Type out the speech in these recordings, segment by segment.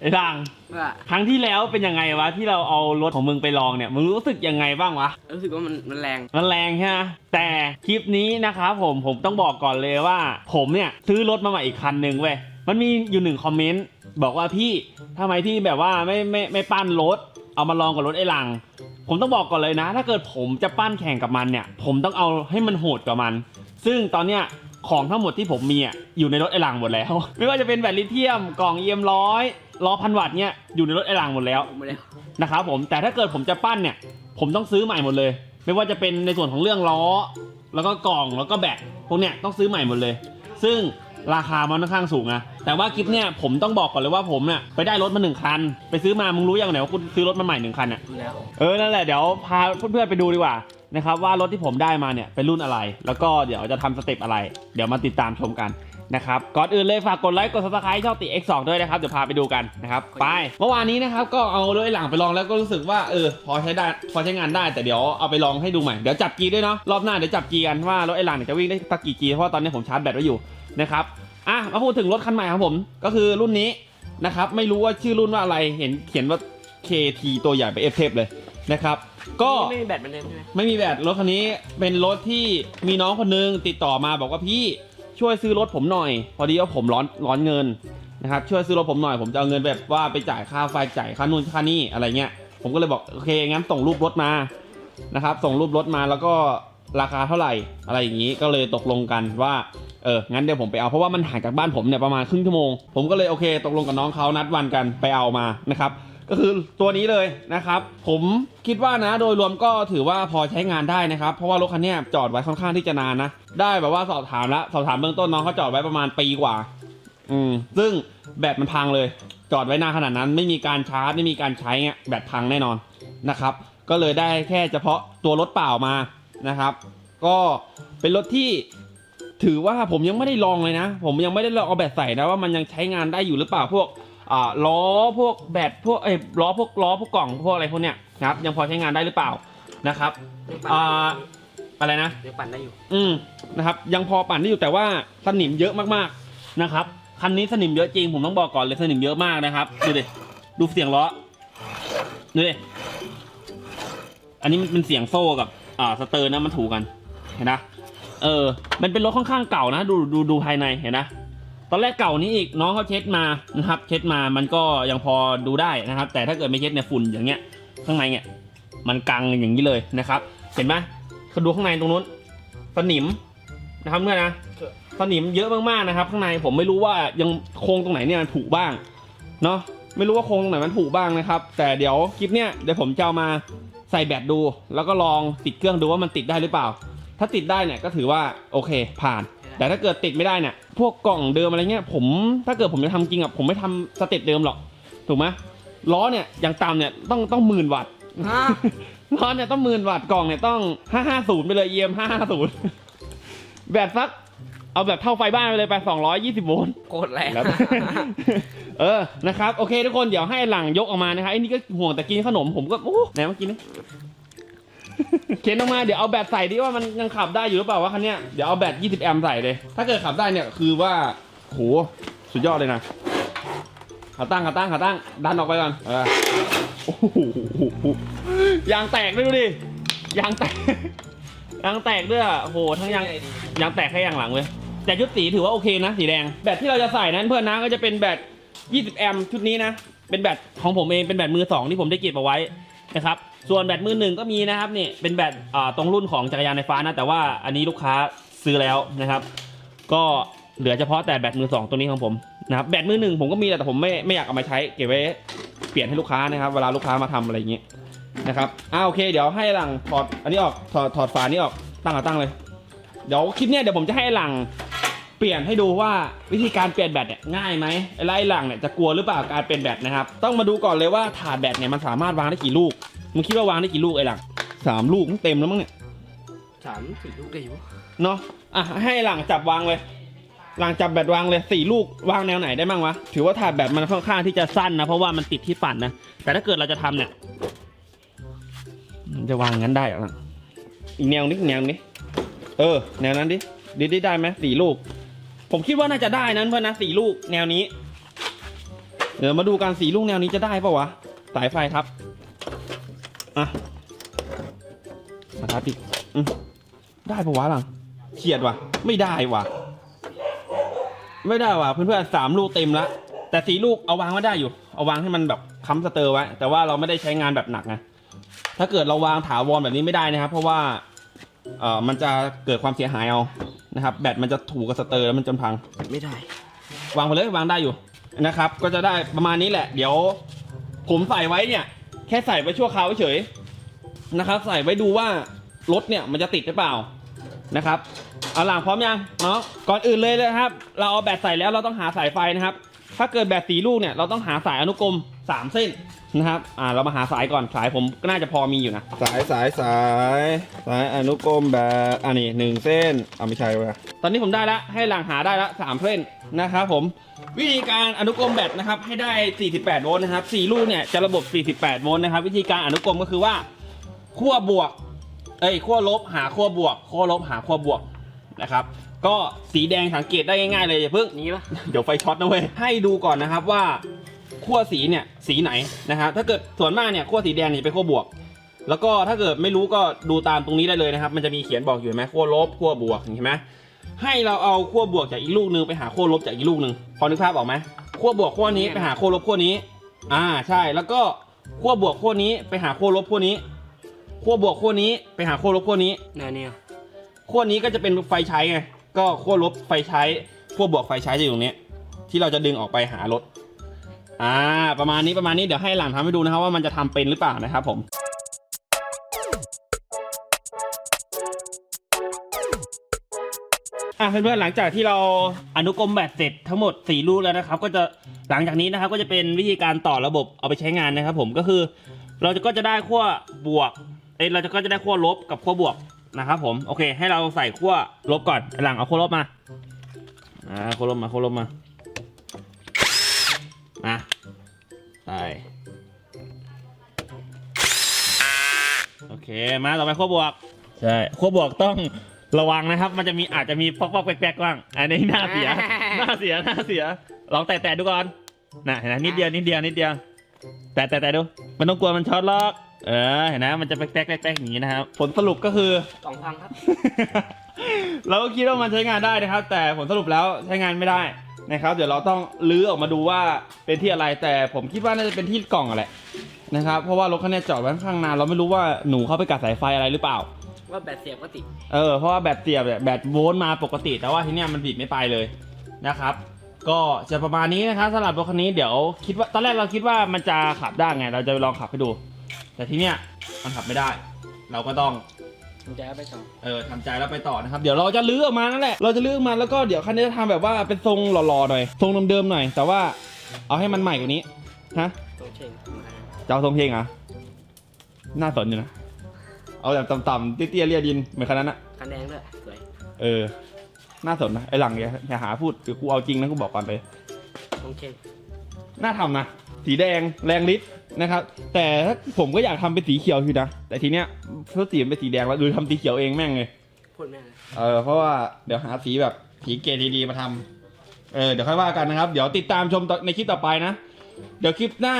ไอ้ดังว่าครั้งที่แล้วเป็นยังไงวะที่เราเอารถของมึงไปลองเนี่ยมึงรู้สึกยังไงบ้างวะ รู้สึกว่ามันมันแรง มันแรงใช่ไหมแต่คลิปนี้นะครับผมผมต้องบอกก่อนเลยว่า ผมเนี่ยซื้อรถมาใหม่อีกคันหนึ่งเว้ยมันมีอยู่หนึ่งคอมเมนต์บอกว่าพี่ทำไมพี่แบบว่าไม่ไม่ไม่ปั้นรถ เอามาลองกับรถไอ้หลัง ผมต้องบอกก่อนเลยนะ ถ้าเกิดผมจะปั้นแข่งกับมันเนี่ย ผมต้องเอาให้มันโหดกว่ามัน ซึ่งตอนเนี้ยของทั้งหมดที่ผมมีอะอยู่ในรถไอ้หลังหมดแล้ว ไม่ว่าจะเป็นแบตลิเธียมกล่องเอียมร้อย ล้อพันวัตต์เนี่ยอยู่ในรถไอ้หลังหมดแล้วผมไม่ได้นะครับผมแต่ถ้าเกิดผมจะปั้นเนี่ย ผมต้องซื้อใหม่หมดเลย ไม่ว่าจะเป็นในส่วนของเรื่องล้อ แล้วก็กล่องแล้วก็แบตพวกเนี้ยต้องซื้อใหม่หมดเลย ซึ่งราคามันค่อนข้างสูงนะแต่ว่าคลิปเนี่ยผมต้องบอกก่อนเลยว่าผมเนี่ยไปได้รถมาหนึ่งคัน ไปซื้อมามึงรู้ยังไหนว่ากูซื้อรถมาใหม่หนึ่งคันอะดูแล้วเออนั่นแหละเดี๋ยวพาเพื่อนๆไปดูดีกว่านะครับว่ารถที่ผมได้มาเนี่ยเป็นรุ่นอะไร แล้วก็เดี๋ยวจะทำสเต็ปอะไร เดี๋ยวมาติดตามชมกัน นะครับ ก่อนอื่นเลยฝากกดไลค์กดซับสไครต์ช่องติ X2 ด้วยนะครับ เดี๋ยวพาไปดูกันนะครับ ไป เมื่อวานนี้นะครับ ก็เอารถไอ้หลังไปลองแล้วก็รู้สึกว่าเออพอใช้ได้พอใช้งานได้แต่เดี๋ยวเอาไปลองให้ดูใหม่ เดี๋ยวจับกีด้วยเนาะรอบหน้าเดี๋ยวจับกีกันว่ารถไอ้หลังเนี่ยจะวิ่งได้สักกี่กีเพราะว่าตอนนี้ผมชาร์จแบตไว้อยู่นะครับอะมาพูดถึงรถคันใหม่ของผมก็คือรุ่นนี้นะครับไม่รู้ว่าชื่อรุ่นว่าอะไรเห็นเขียนว่า KT ตัวใหญ่ไปเอฟเทปเลยนะครับก็ไม่มีแบตเหมือนเดิมใช่ไหมไม่มีแบตรถคันนี้เป็นรถที่มีน้องคนนึงติดต่อมาบอกว่าพี่ ช่วยซื้อรถผมหน่อย พอดีว่าผมร้อนร้อนเงินนะครับช่วยซื้อรถผมหน่อยผมจะเอาเงินแบบว่าไปจ่ายค่าไฟจ่ายค่านู่นค่านี่อะไรเงี้ยผมก็เลยบอกโอเคงั้นส่งรูปรถมานะครับส่งรูปรถมาแล้วก็ราคาเท่าไหร่อะไรอย่างนี้ก็เลยตกลงกันว่าเอองั้นเดี๋ยวผมไปเอาเพราะว่ามันห่างจากบ้านผมเนี่ยประมาณครึ่งชั่วโมงผมก็เลยโอเค ตกลงกับน้องเขานัดวันกันไปเอามานะครับ ก็คือตัวนี้เลยนะครับ ผมคิดว่านะโดยรวมก็ถือว่าพอใช้งานได้นะครับ เพราะว่ารถคันนี้จอดไว้ค่อนข้างที่จะนานนะ ได้แบบว่าสอบถามแล้วสอบถามเบื้องต้นน้องเขาจอดไว้ประมาณปีกว่า อืมซึ่งแบตมันพังเลย จอดไว้นานขนาดนั้น ไม่มีการชาร์จไม่มีการใช้เงี้ยแบตพังแน่นอนนะครับ ก็เลยได้แค่เฉพาะตัวรถเปล่ามานะครับ ก็เป็นรถที่ถือว่าผมยังไม่ได้ลองเลยนะ ผมยังไม่ได้ลองเอาแบตใส่นะว่ามันยังใช้งานได้อยู่หรือเปล่าพวก อ่าล้อพวกแบตพวกเอ้ยล้อพวกล้อพวกกล่องพวกอะไรพวกเนี้ยนะครับยังพอใช้งานได้หรือเปล่านะครับยังปั่นอ่าอะไรนะ ยังปั่นได้อยู่ อืมนะครับยังพอปั่นได้อยู่แต่ว่าสนิมเยอะมากๆนะครับคันนี้สนิมเยอะจริงผมต้องบอกก่อนเลยสนิมเยอะมากนะครับดูดิดูเสียงล้อดูดิอันนี้มันเป็นเสียงโซ่กับอ่าสเตอร์นะมันถูกกันเห็นนะเออมันเป็นรถค่อนข้างเก่านะ ดูดูดูภายในเห็นนะ ตอนแรกเก่านี้อีกน้องเขาเช็ดมานะครับ เช็ดมามันก็ยังพอดูได้นะครับ แต่ถ้าเกิดไม่เช็ดเนี่ยฝุ่นอย่างเงี้ย ข้างในเนี่ยมันกังอย่างนี้เลยนะครับ เห็นไหมเขาดูข้างในตรงนู้นสนิมนะครับเพื่อนนะสนิมเยอะมากๆนะครับ ข้างในผมไม่รู้ว่ายังโครงตรงไหนเนี่ยมันผุบ้างเนาะไม่รู้ว่าโครงตรงไหนมันผุบ้างนะครับ แต่เดี๋ยวคลิปเนี้ยเดี๋ยวผมจะเอามาใส่แบตดู แล้วก็ลองติดเครื่องดูว่ามันติดได้หรือเปล่า ถ้าติดได้เนี่ยก็ถือว่าโอเคผ่าน แต่ถ้าเกิดติดไม่ได้เนี่ยพวกกล่องเดิมอะไรเงี้ยผมถ้าเกิดผมจะทำจริงอะผมไม่ทำสเต็ปเดิมหรอก ถูกไหมล้อเนี่ยอย่างต่ำเนี่ยต้องต้องหมื่นวัตต์ ฮะล้อเนี่ยต้องหมื่นวัตต์กล่องเนี่ยต้องห้าห้าศูนย์ไปเลยเอ็มห้าห้าศูนย์แบตสัก เอาแบบเท่าไฟบ้านไปเลยไปสองร้อยยี่สิบโวลต์โคตรแรงแล้วเออนะครับ โอเคทุกคนเดี๋ยวให้หลังยกออกมานะครับไอ้นี่ก็ห่วงแต่กินขนมผมก็ โอ้ไหนมากินนะ เข็นออกมาเดี๋ยวเอาแบตใส่ดิว่ามันยังขับได้อยู่หรือเปล่าวะคันเนี้ยเดี๋ยวเอาแบต 20 แอมป์ใส่เลย ถ้าเกิดขับได้เนี่ยคือว่าโหสุดยอดเลยนะขาตั้งขาตั้งขาตั้งดันออกไปก่อนเออโอ้โหยางแตกด้วยดูดิยางแตกยางแตกด้วยโอ้โหทั้งยางยางแตกแค่ยางหลังเลยแต่ชุดสีถือว่าโอเคนะสีแดงแบตที่เราจะใส่นั้นเพื่อนนะก็จะเป็นแบต 20 แอมป์ชุดนี้นะเป็นแบตของผมเองเป็นแบตมือสองที่ผมได้เก็บเอาไว้นะครับ ส่วนแบตมือหนึ่งก็มีนะครับนี่เป็นแบตตรงรุ่นของจักรยานไฟฟ้านะแต่ว่าอันนี้ลูกค้าซื้อแล้วนะครับ ก็เหลือเฉพาะแต่แบตมือสองตัวนี้ของผมนะครับแบตมือหนึ่งผมก็มีแต่ผมไม่ไม่อยากเอามาใช้เก็บไว้เปลี่ยนให้ลูกค้านะครับ เวลาลูกค้ามาทำอะไรอย่างนี้ยนะครับอ่าโอเค เดี๋ยวให้หลังถอดอันนี้ออกถอดถอดฝานี้ออกตั้งเอาตั้งเลย เดี๋ยวคลิปเนี้ยเดี๋ยวผมจะให้หลังเปลี่ยนให้ดูว่าวิธีการเปลี่ยนแบตเนี่ยง่ายไหมอ้ไล่หลังเนี่ยจะกลัวหรือเปล่าการเปลี่ยนแบตนะครับ ต้องมาดูก่อนเลยว่าถาดแบตเนี่ยมันสามารถวางได้กี่ลูก มึงคิดว่าวางได้กี่ลูกไอ้หลังสามลูกมันเต็มแล้วมั้งเนี่ยสามสี่ลูกได้อยู่เนาะอะให้หลังจับวางเลยหลังจับแบตวางเลยสี่ลูกวางแนวไหนได้บ้างวะถือว่าถาดแบตมันค่อนข้างที่จะสั้นนะเพราะว่ามันติดที่ฝันนะแต่ถ้าเกิดเราจะทำเนี่ยมันจะวางงั้นได้เหรออีกแนวนี้อีกแนวนี้ เออ แนวนั้นดิดิดิได้ไหมสี่ลูก ผมคิดว่าน่าจะได้นั้นเพื่อนนะสี่ลูกแนวนี้เดี๋ยวมาดูการสีลูกแนวนี้จะได้ปะวะสายไฟครับ อะมาทับอีกอืมได้ปะวะหลังเฉียดว่ะ ไม่ได้ว่ะ ไม่ได้ว่ะเพื่อนๆสามลูกเต็มละ แต่สีลูกเอาวางไว้ได้อยู่ เอาวางให้มันแบบค้ำสเตอร์ไว้ แต่ว่าเราไม่ได้ใช้งานแบบหนักไงถ้าเกิดเราวางถาวรแบบนี้ไม่ได้นะครับ เพราะว่าเอ่อมันจะเกิดความเสียหายเอานะครับ แบตมันจะถูกกับสเตอร์แล้วมันจนพัง ไม่ได้ วางไปเลยวางได้อยู่นะครับ ก็จะได้ประมาณนี้แหละ เดี๋ยวผมใส่ไว้เนี่ย แค่ใส่ไว้ชั่วคราวเฉยๆนะครับ ใส่ไว้ดูว่ารถเนี่ยมันจะติดหรือเปล่านะครับ เอาหลังพร้อมยังเนาะก่อนอื่นเลยนะครับ เราเอาแบตใส่แล้วเราต้องหาสายไฟนะครับ ถ้าเกิดแบตสีลูกเนี่ยเราต้องหาสายอนุกรมสามเส้นนะครับ อ่าเรามาหาสายก่อนสายผมก็น่าจะพอมีอยู่นะ สายสายสายสายอนุกรมแบบอันนี้หนึ่งเส้นเอาไม่ใช่เว้ยตอนนี้ผมได้แล้วให้หลังหาได้แล้วสามเส้นนะครับผมวิธีการอนุกรมแบตนะครับให้ได้ 48 โวลต์นะครับ4ลูกเนี่ยจะระบบ 48 โวลต์นะครับ วิธีการอนุกรมก็คือว่าขั้วบวก เอ้ยขั้วลบหาขั้วบวกขั้วลบหาขั้วบวกนะครับ ก็สีแดงสังเกตได้ง่ายๆเลยอย่าเพิ่งนี้ปะเดี๋ยวไฟช็อตนะเว้ยให้ดูก่อนนะครับว่าขั้วสีเนี่ยสีไหนนะครับถ้าเกิดส่วนมากเนี่ยขั้วสีแดงเนี่ยเป็นขั้วบวก แล้วก็ถ้าเกิดไม่รู้ก็ดูตามตรงนี้ได้เลยนะครับ มันจะมีเขียนบอกอยู่เห็นไหมขั้วลบขั้วบวกเห็นไหมให้เราเอาขั้วบวกจากอีกลูกหนึงไปหาขั้วลบจากอีกลูกหนึงพอนึกภาพออกไหมขั้วบวกขั้วนี้ไปหาขั้วลบขั้วนี้ อ่าใช่แล้วก็ขั้วบวกขั้วนี้ไปหาขั้วลบขั้วนี้ขั้วบวกขั้วนี้ไปหาขั้วลบขั้วนี้แนวเนี้ยขั้วนี้ก็จะเป็นไฟใช้ไง ก็ขั้วลบไฟใช้ขั้วบวกไฟใช้จะอยู่ตรงนี้ ที่เราจะดึงออกไปหารถ อ่า ประมาณนี้ประมาณนี้เดี๋ยวให้หลานทำให้ดูนะครับว่ามันจะทำเป็นหรือเปล่านะครับผมอะเพื่อนๆหลังจากที่เราอนุกรมแบตเสร็จทั้งหมด 4 ลูกแล้วนะครับ ก็จะหลังจากนี้นะครับ ก็จะเป็นวิธีการต่อระบบเอาไปใช้งานนะครับ ผมก็คือ เราจะก็จะได้ขั้วบวกเอ้เราจะก็จะได้ขั้วลบกับขั้วบวก นะครับผมโอเค ให้เราใส่ขั้วลบก่อนหลังเอาขั้วลบมาอ่าขั้วลบมาขั้วลบมามาใส่โอเคมาต่อไปขั้วบวกใช่ขั้วบวกต้องระวังนะครับ มันจะมีอาจจะมีปอกๆแป๊กๆบ้างอันนี้น่าเสียน่าเสียน่าเสียลองแตะๆดูก่อนน่ะเห็นไหมนิดเดียวนิดเดียวนิดเดียว แตะแตะแตะดูมันต้องกลัวมันช็อตหรอก เออเห็นนะมันจะแป๊กแป๊กแป๊กแป๊กอย่างนี้นะครับ ผลสรุปก็คือกล่องพังครับ เราก็คิดว่ามันใช้งานได้นะครับ แต่ผลสรุปแล้วใช้งานไม่ได้นะครับ เดี๋ยวเราต้องลื้อออกมาดูว่าเป็นที่อะไรแต่ผมคิดว่าน่าจะเป็นที่กล่องอะแหละนะครับเพราะว่ารถคันนี้จอดไว้ข้างๆนานเราไม่รู้ว่าหนูเข้าไปกัดสายไฟอะไรหรือเปล่า ว่าแบตเสียบก็ติด เออเพราะว่าแบตเสียบเนี่ยแบตโวลต์มาปกติ แต่ว่าที่เนี้ยมันบิดไม่ไปเลยนะครับ ก็จะประมาณนี้นะครับสำหรับรถคันนี้เดี๋ยวคิดว่าตอนแรกเราคิดว่ามันจะขับได้ไง เราจะลองขับให้ดู แต่ที่เนี้ยมันขับไม่ได้ เราก็ต้องมันจะเอาไปต่อเออทำใจแล้วไปต่อนะครับ เดี๋ยวเราจะลื้อออกมานั่นแหละ เราจะลื้อออกมาแล้วก็เดี๋ยวคันนี้จะทำแบบว่าเป็นทรงหล่อๆหน่อย ทรงเดิมๆหน่อย แต่ว่าเอาให้มันใหม่กว่านี้ ฮะ ตัวเชงจะเอาทรงเพลงเหรอะน่าสนอยู่นะ เอาแบบต่ำๆเตี้ยๆเรียดินเหมือนคันนั้นอะคันแดงด้วยสวยเออ น่าสนนะ ไอหลังอย่าอย่าหาพูดเดี๋ยวกูเอาจริงนะกูบอกก่อนเลยตัวเชงน่าทำนะ สีแดงแรงฤทธิ์ นะครับ แต่ถ้าผมก็อยากทำเป็นสีเขียวอยู่นะ แต่ทีเนี้ยเพื่อสีมันเป็นสีแดงแล้วดูทำสีเขียวเองแม่งเลยพูดแม่เลยเออเพราะว่าเดี๋ยวหาสีแบบสีเกรดดีๆมาทำเออเดี๋ยวค่อยว่ากันนะครับ เดี๋ยวติดตามชมต่อในคลิปต่อไปนะ เดี๋ยวคลิปหน้า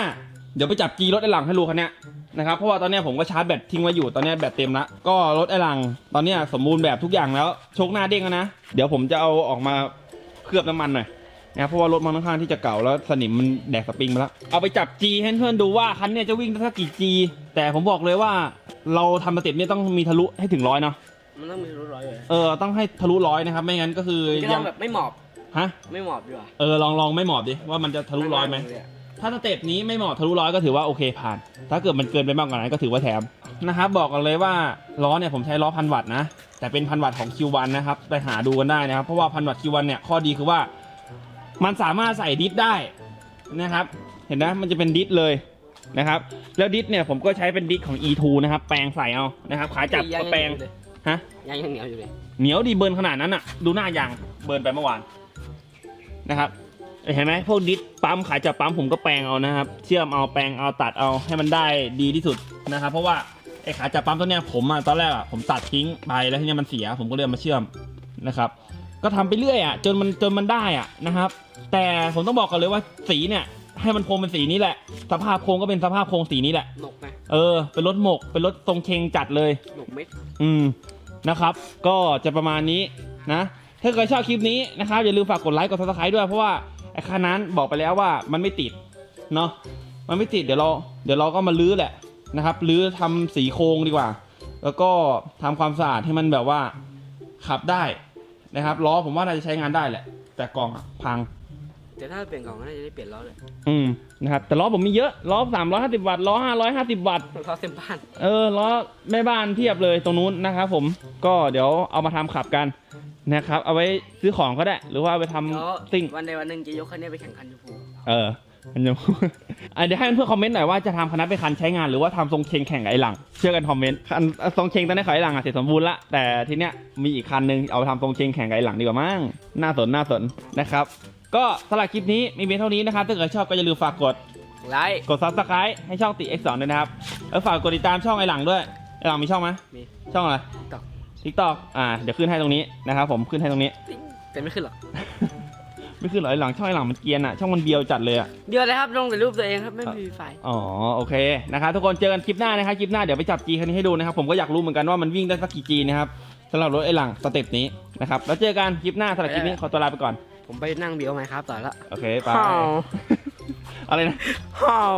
เดี๋ยวไปจับกีรถไอหลังให้รู้คันเนี้ยนะครับเพราะว่าตอนเนี้ยผมก็ชาร์จแบตทิ้งไว้อยู่ตอนเนี้ยแบตเต็มละก็รถไอหลังตอนเนี้ยสมบูรณ์แบบทุกอย่างแล้วโชคหน้าเด้งแล้วนะ เดี๋ยวผมจะเอาออกมาเคลือบน้ำมันหน่อย นะครับเพราะว่ารถมันค่อนข้างที่จะเก่าแล้วสนิมมันแดกสปริงมาแล้ว เอาไปจับจีให้เพื่อนดูว่าคันเนี้ยจะวิ่งได้สักกี่จีแต่ผมบอกเลยว่าเราทำสเต็ปเนี่ยต้องมีทะลุให้ถึงร้อยเนาะมันต้องมีรู้ร้อยเลยเออต้องให้ทะลุร้อยนะครับ ไม่งั้นก็คือก็ต้องแบบไม่หมอบฮะไม่หมอบดีกว่าเออลองลองไม่หมอบดิว่ามันจะทะลุร้อยไหมเลยะถ้าสเต็ปนี้ไม่หมอบทะลุร้อยก็ถือว่าโอเคผ่าน ถ้าเกิดมันเกินไปมากกว่านั้นก็ถือว่าแถมนะครับบอกกันเลยว่าล้อเนี่ยผมใช้ล้อพันวัตต์นะ แต่เป็นพันวัตต์ของ Q1 นะครับไปหาดูกันได้นะครับ เพราะว่าพันวัตต์ Q1 เนี่ยข้อดีคือว่า มันสามารถใส่ดิสได้นะครับ เห็นนะมันจะเป็นดิสเลยนะครับ แล้วดิสเนี่ยผมก็ใช้เป็นดิสของ E2 นะครับ แปลงใส่เอานะครับ ขาจับยัก็งแปลงเหนียวอยู่เลยฮะยังยังเหนียวอยู่เลยเหนียวดีเบิร์นขนาดนั้นอะ ดูหน้ายางเบิร์นไปเมื่อวานนะครับเห็นไหมพวกดิสปั๊มขายจากปั๊มผมก็แปลงเอานะครับ เชื่อมเอาแปลงเอาตัดเอาให้มันได้ดีที่สุดนะครับ เพราะว่าไอ้ขาจากปั๊มตัวเนี้ยผมอะตอนแรกอะผมตัดทิ้งไปแล้วทีเนี้ยมันเสีย ผมก็เลยเอามาเชื่อมนะครับ ก็ทำไปเรื่อยอะจนมันจนมันได้อะนะครับ แต่ผมต้องบอกกันเลยว่าสีเนี่ย ให้มันโครงเป็นสีนี้แหละ สภาพโครงก็เป็นสภาพโครงสีนี้แหละหนกไหมเออเป็นรถหมกเป็นรถทรงเคงจัดเลยหนกเม็ดอืมนะครับ ก็จะประมาณนี้นะถ้าใครชอบคลิปนี้นะครับอย่าลืมฝากกดไลค์กดซับสไครต์ด้วยเพราะว่าไอ้คันนั้นบอกไปแล้วว่ามันไม่ติดเนาะมันไม่ติดเดี๋ยวเราเดี๋ยวเราก็มาลื้อแหละนะครับลื้อทำสีโครงดีกว่า แล้วก็ทำความสะอาดให้มันแบบว่าขับได้ นะครับล้อผมว่าน่าจะใช้งานได้แหละ แต่กล่องอะพัง แต่ถ้าเปลี่ยนกล่องก็น่าจะได้เปลี่ยนล้อเลยอืมนะครับแต่ล้อผมมีเยอะล้อ350วัตต์ล้อ550วัตต์ ล้อเต็มบ้านเออล้อแม่บ้านเทียบเลยตรงนู้นนะครับผมก็เดี๋ยวเอามาทำขับกันนะครับ เอาไว้ซื้อของก็ได้ หรือว่าเอาไปทำเดี๋ยวซิ่งวันใดวันหนึ่งจะยกคันนี้ไปแข่งขันยูฟู เออ มันจะอะเดี๋ยวให้เพื่อนๆคอมเมนต์หน่อยว่าจะทำคณะเป็นคันใช้งานหรือว่าทำทรงเชงแข่งกับไอ้หลัง เชื่อกันคอมเมนต์คันทรงเชงตอนนี้ขอไอ้หลังอะเสร็จสมบูรณ์ละแต่ทีเนี้ยมีอีกคันนึงเอาไปทำทรงเชงแข่งกับไอ้หลังดีกว่ามั้งน่าสนน่าสนนะครับ ก็สำหรับคลิปนี้มีเพียงเท่านี้นะครับถ้าเกิดชอบก็อย่าลืมฝากกดไลค์กด subscribe ให้ช่องติ X2 ด้วยนะครับแล้วฝากกดติดตามช่องไอหลังด้วยไอหลังมีช่องไหมมีช่องอะไร TikTok TikTok อ่า เดี๋ยวขึ้นให้ตรงนี้นะครับผม ขึ้นให้ตรงนี้ติ๊งแต่ไม่ขึ้นหรอก ไม่ขึ้นเหรอไอหลังช่องไอหลังมันเกรียนอะช่องมันเบียวจัดเลยอะ เดี๋ยวเลยครับลงแต่รูปตัวเองครับไม่มีไฟล์อ๋อโอเคนะครับทุกคนเจอกันคลิปหน้านะครับคลิปหน้าเดี๋ยวไปจับ G คันนี้ให้ดูนะครับผมก็อยากรู้เหมือนกันว่ามันวิ่งได้สักกี่ G นะครับสำหรับรถไอหลังสเต็ปนี้นะครับแล้วเจอกันคลิปหน้าสำหรับคลิปนี้ขอตัวลาไปก่อนผมไปนั่งเบียวไหมครับต่อละโอเคไปฮ่าวอะไรนะฮ่าว